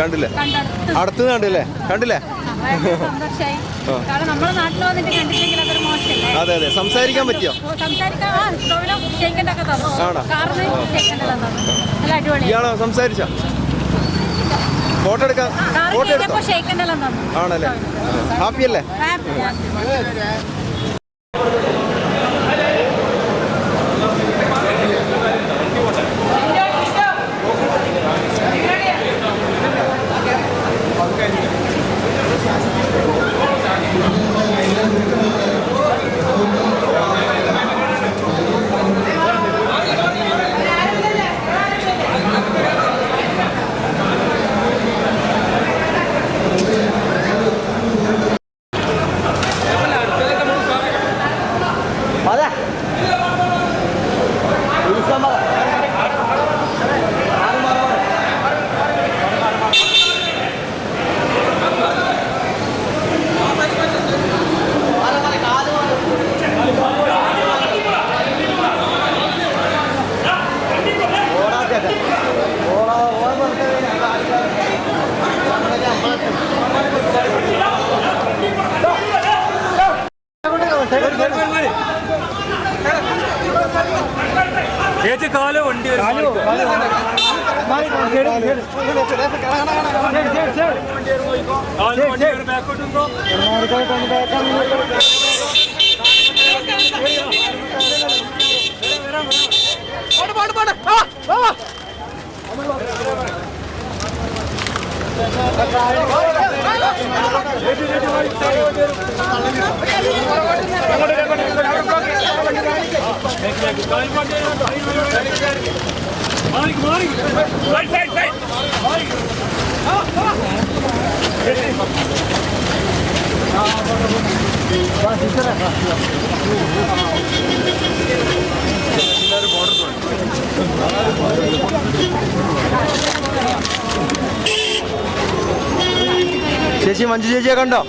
കണ്ടില്ലേ? അടുത്ത് കണ്ടില്ലേ? കണ്ടില്ലേ? അതെ അതെ സംസാരിക്കാൻ പറ്റിയോ? ആണോ? ഇയാളോ സംസാരിച്ച? ഫോട്ടോ എടുക്കാൻ കാറ് ഫോട്ടോ എടുത്തോ? ആണല്ലേ? ഹാപ്പി അല്ലേ ചേച്ചി കാൽ വണ്ടി വരും. ചേച്ചി മഞ്ജു ചേച്ചിയെ കണ്ടോ